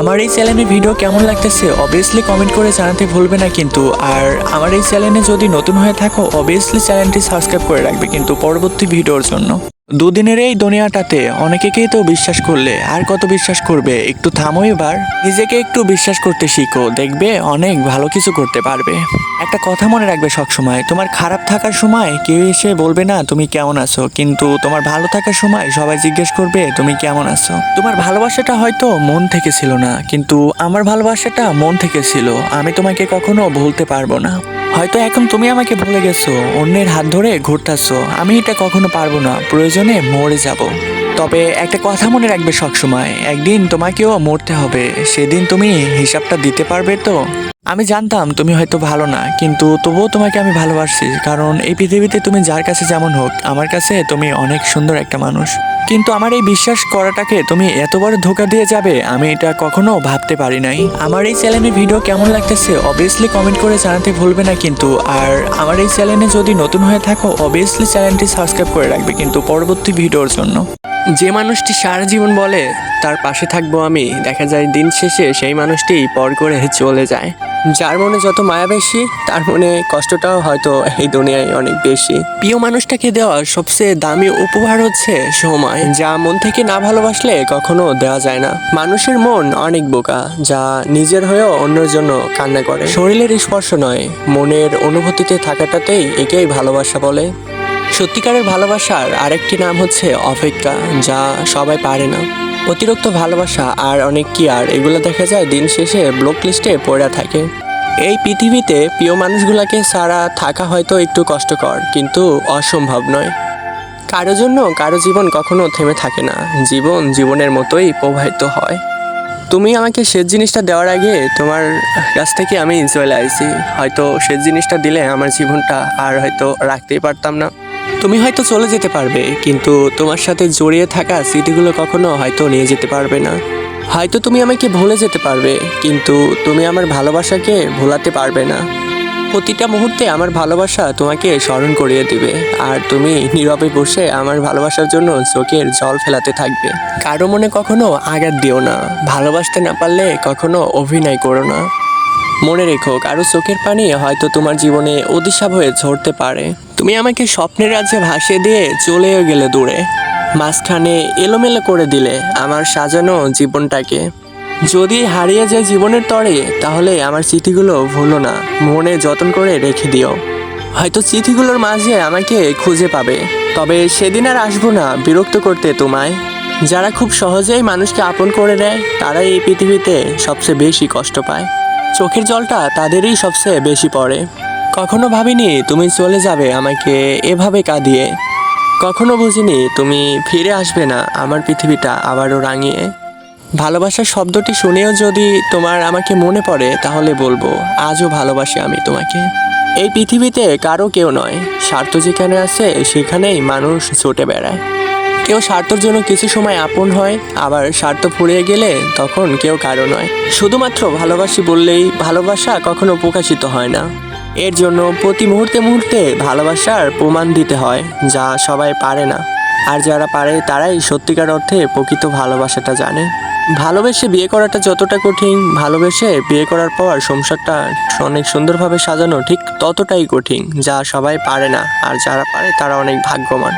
আমার এই চ্যানেলে ভিডিও কেমন লাগতেছে অবভিয়াসলি কমেন্ট করে জানাতে ভুলবে না কিন্তু। আর আমার এই চ্যানেলে যদি নতুন হয়ে থাকো অবভিয়াসলি চ্যানেলটি সাবস্ক্রাইব করে রাখবে কিন্তু পরবর্তী ভিডিওর জন্য। দুদিনের এই দুনিয়াটাতে অনেকেকেই তো বিশ্বাস করলে? আর কত বিশ্বাস করবে? একটু থামো এবার। নিজেকে একটু বিশ্বাস করতে শিখো। দেখবে অনেক ভালো কিছু করতে পারবে। একটা কথা মনে রাখবে সবসময়, তোমার খারাপ থাকার সময় কেউ এসে বলবে না, তুমি কেমন আছো? কিন্তু তোমার ভালো থাকার সময় সবাই জিজ্ঞেস করবে, তুমি কেমন আছো? তোমার ভালোবাসাটা হয়তো মন থেকে ছিল না, কিন্তু আমার ভালোবাসাটা মন থেকে ছিল। আমি তোমাকে কখনো ভুলতে পারব না। হয়তো এখন তুমি আমাকে ভুলে গেছো, অন্যের হাত ধরে ঘুরতেছো। আমি এটা কখনো পারব না। প্রয়োজনে মরে যাব। তবে একটা কথা মনে রাখবে সবসময়, একদিন তোমাকেও মরতে হবে, সেদিন তুমি হিসাবটা দিতে পারবে তো? আমি জানতাম তুমি হয়তো ভালো না, কিন্তু তবুও তোমাকে আমি ভালোবাসি কারণ এই পৃথিবীতে তুমি যার কাছে যেমন হোক, আমার কাছে তুমি অনেক সুন্দর একটা মানুষ। কিন্তু আমার এই বিশ্বাস করাটাকে তুমি এত বড় ধোকা দিয়ে যাবে, আমি এটা কখনো ভাবতে পারি নাই। আমার এই চ্যানেলের ভিডিও কেমন লাগতেছে অবভিয়াসলি কমেন্ট করে জানাতে ভুলবে না কিন্তু, আর আমার এই চ্যানেলে যদি নতুন হয়ে থাকো অবভিয়াসলি চ্যানেলটি সাবস্ক্রাইব করে রাখবে কিন্তু পরবর্তী ভিডিওর জন্য। যে মানুষটি সারা জীবন বলে, তার পাশে থাকব আমি, দেখা যায় দিন শেষে সেই মানুষটি পর করে চলে যায়। যার মনে যত মায়া বেশি, তার মনে কষ্টটাও হয়তো এই দুনিয়ায় অনেক বেশি। প্রিয় মানুষটাকে দেওয়ার সবচেয়ে দামি উপহার হচ্ছে সময়, যা মন থেকে না ভালোবাসলে কখনো দেওয়া যায় না। মানুষের মন অনেক বোকা, যা নিজের হয়েও অন্যের জন্য কান্না করে। শরীরের স্পর্শ নয়, মনের অনুভূতিতে থাকাটাতেই একেই ভালোবাসা বলে। সত্যিকারের ভালোবাসার আরেকটি নাম হচ্ছে অপেক্ষা, যা সবাই পারে না। অতিরিক্ত ভালোবাসা আর অনেক কেয়ার, এগুলো দেখা যায় দিন শেষে ব্লক লিস্টে পড়ে থাকে। এই পৃথিবীতে প্রিয় মানুষগুলোকে ছাড়া থাকা হয়তো একটু কষ্টকর, কিন্তু অসম্ভব নয়। কারও জন্য কারও জীবন কখনো থেমে থাকে না, জীবন জীবনের মতোই প্রবাহিত হয়। তুমি আমাকে শেষ জিনিসটা দেওয়ার আগে তোমার কাছ থেকে আমি চলে আসছি হয়তো শেষ জিনিসটা দিলে আমার জীবনটা আর হয়তো রাখতেই পারতাম না। তুমি হয়তো চলে যেতে পারবে, কিন্তু তোমার সাথে জড়িয়ে থাকা স্মৃতিগুলো কখনো হয়তো নিয়ে যেতে পারবে না। হয়তো তুমি আমাকে ভুলে যেতে পারবে, কিন্তু তুমি আমার ভালোবাসাকে ভোলাতে পারবে না। প্রতিটা মুহূর্তে আমার ভালোবাসা তোমাকে স্মরণ করিয়ে দিবে, আর তুমি নীরবে বসে আমার ভালোবাসার জন্য চোখের জল ফেলাতে থাকবে। কারও মনে কখনো আঘাত দিও না, ভালোবাসতে না পারলে কখনো অভিনয় করো না। মনে রেখো, কারও চোখের পানি হয়তো তোমার জীবনে অদিশাভ হয়ে ঝরতে পারে। তুমি আমাকে স্বপ্নের রাজ্যে ভাসিয়ে দিয়ে চলেও গেলে দূরে। মাঝখানে এলোমেলো করে দিলে আমার সাজানো জীবনটাকে। যদি হারিয়ে যায় জীবনের তরে, তাহলে আমার স্মৃতিগুলো ভুলো না। মনে যত্ন করে রেখে দিও। হয়তো চিঠিগুলোর মাঝে আমাকে খুঁজে পাবে। তবে সেদিন আর আসব না বিরক্ত করতে তোমায়। যারা খুব সহজেই মানুষকে আপন করে নেয়, তারাই এই পৃথিবীতে সবচেয়ে বেশি কষ্ট পায়। চোখের জলটা তাদেরই সবচেয়ে বেশি পড়ে। কখনো ভাবিনি তুমি চলে যাবে আমাকে এভাবে কাঁদিয়ে। কখনো বুঝিনি তুমি ফিরে আসবে না আমার পৃথিবীটা আবারও রাঙিয়ে। ভালোবাসার শব্দটি শুনেও যদি তোমার আমাকে মনে পড়ে, তাহলে বলব, আজও ভালোবাসি আমি তোমাকে। এই পৃথিবীতে কারও কেউ নয়, স্বার্থ যেখানে আছে সেখানেই মানুষ ছুটে বেড়ায়। কেউ স্বার্থর জন্য কিছু সময় আপন হয়, আবার স্বার্থ ফুরিয়ে গেলে তখন কেউ কারও নয়। শুধুমাত্র ভালোবাসি বললেই ভালোবাসা কখনো প্রকাশিত হয় না। এর জন্য প্রতি মুহূর্তে মুহূর্তে ভালোবাসার প্রমাণ দিতে হয়, যা সবাই পারে না। আর যারা পারে, তারাই সত্যিকার অর্থে প্রকৃত ভালোবাসাটা জানে। ভালোবেসে বিয়ে করাটা যতটা কঠিন, ভালোবেসে বিয়ে করার পর সংসারটা অনেক সুন্দরভাবে সাজানো ঠিক ততটাই কঠিন, যা সবাই পারে না। আর যারা পারে, তারা অনেক ভাগ্যবান।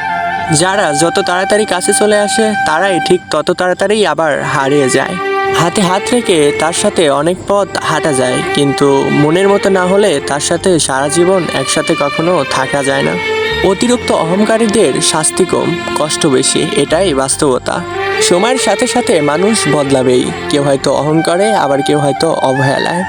যারা যত তাড়াতাড়ি কাছে চলে আসে, তারাই ঠিক তত তাড়াতাড়ি আবার হারিয়ে যায়। হাতে হাত রেখে তার সাথে অনেক পথ হাঁটা যায়, কিন্তু মনের মতো না হলে তার সাথে সারা জীবন একসাথে কখনো থাকা যায় না। অতিরিক্ত অহংকারীদের শাস্তি কম, কষ্ট বেশি, এটাই বাস্তবতা। সময়ের সাথে সাথে মানুষ বদলাবেই, কেউ হয়তো অহংকারে, আবার কেউ হয়তো অবহেলায়।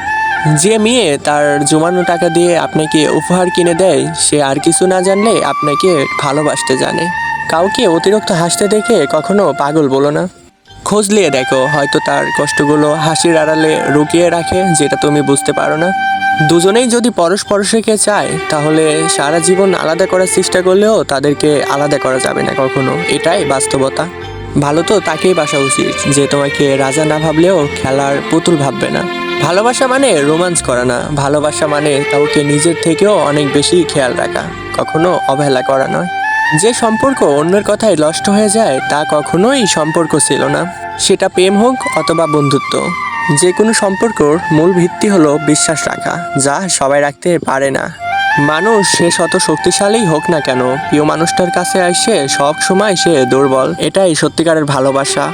যে মেয়ে তার জমানো টাকা দিয়ে আপনাকে উপহার কিনে দেয়, সে আর কিছু না জানলে আপনাকে ভালোবাসতে জানে। কাউকে অতিরিক্ত হাসতে দেখে কখনো পাগল বলো না। খোঁজ নিয়ে দেখো, হয়তো তার কষ্টগুলো হাসির আড়ালে রুকিয়ে রাখে, যেটা তুমি বুঝতে পারো না। দুজনেই যদি পরস্পরকে চায়, তাহলে সারা জীবন আলাদা করার চেষ্টা করলেও তাদেরকে আলাদা করা যাবে না কখনো। এটাই বাস্তবতা। ভালো তো তাকেই বাসা উচিত, যে তোমাকে রাজা না ভাবলেও খেলার পুতুল ভাববে না। ভালোবাসা মানে রোমান্স করা না, ভালোবাসা মানে কাউকে নিজের থেকেও অনেক বেশি খেয়াল রাখা, কখনো অবহেলা করা নয়। যে সম্পর্ক অন্যের কথায় নষ্ট হয়ে যায়, তা কখনোই সম্পর্ক ছিল না। সেটা প্রেম হোক অথবা বন্ধুত্ব। যে কোনো সম্পর্কর মূল ভিত্তি হলো বিশ্বাস রাখা, যা সবাই রাখতে পারে না। মানুষ সে শত শক্তিশালী হোক না কেন, প্রিয় মানুষটার কাছে আসে সব সময় সে দুর্বল, এটাই সত্যিকারের ভালোবাসা।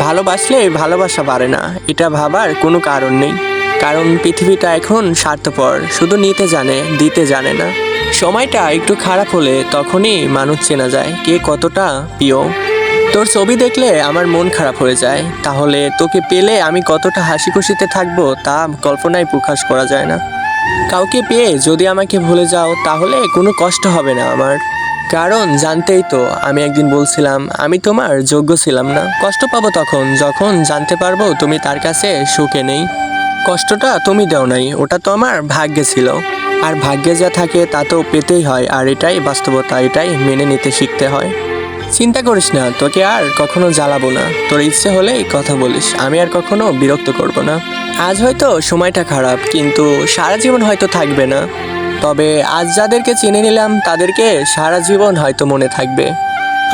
ভালোবাসলে ভালোবাসা পারে না, এটা ভাবার কোনো কারণ নেই। কারণ পৃথিবীটা এখন স্বার্থপর, শুধু নিতে জানে, দিতে জানে না। সময়টা একটু খারাপ হলে তখনই মানুষ চেনা যায় কে কতটা প্রিয়। তোর ছবি দেখলে আমার মন খারাপ হয়ে যায়, তাহলে তোকে পেলে আমি কতটা হাসি খুশিতে থাকব তা কল্পনায় প্রকাশ করা যায় না। কাউকে পেয়ে যদি আমাকে ভুলে যাও, তাহলে কোনো কষ্ট হবে না আমার। কারণ জানতেই তো, আমি একদিন বলছিলাম, আমি তোমার যোগ্য ছিলাম না। কষ্ট পাবো তখন, যখন জানতে পারব তুমি তার কাছে সুখে নেই। কষ্টটা তুমি দাও নাই, ওটা তো আমার ভাগ্যে ছিল। আর ভাগ্যে যা থাকে তা তো পেতেই হয়, আর এটাই বাস্তবতা, এটাই মেনে নিতে শিখতে হয়। চিন্তা করিস না, তোকে আর কখনো জ্বালাবো না। তোর ইচ্ছে হলেই কথা বলিস, আমি আর কখনো বিরক্ত করব না। আজ হয়তো সময়টা খারাপ, কিন্তু সারা জীবন হয়তো থাকবে না। তবে আজ যাদেরকে চিনে নিলাম, তাদেরকে সারা জীবন হয়তো মনে থাকবে।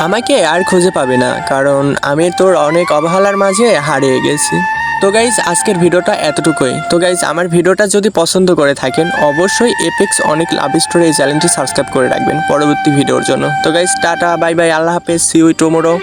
আমাকে আর খুঁজে পাবে না, কারণ আমি তোর অনেক অবহেলার মাঝে হারিয়ে গেছি। তো গাইজ আজকের ভিডিওটা এতটুকুই। তো গাইজ আমার ভিডিওটা যদি পছন্দ করে থাকেন, অবশ্যই এপেক্স অনেক লাভ স্টোরি এই চ্যানেলটি সাবস্ক্রাইব করে রাখবেন পরবর্তী ভিডিওর জন্য। তো গাইজ টাটা বাই বাই আল্লাহ হাফেজ সিউই টুমোরো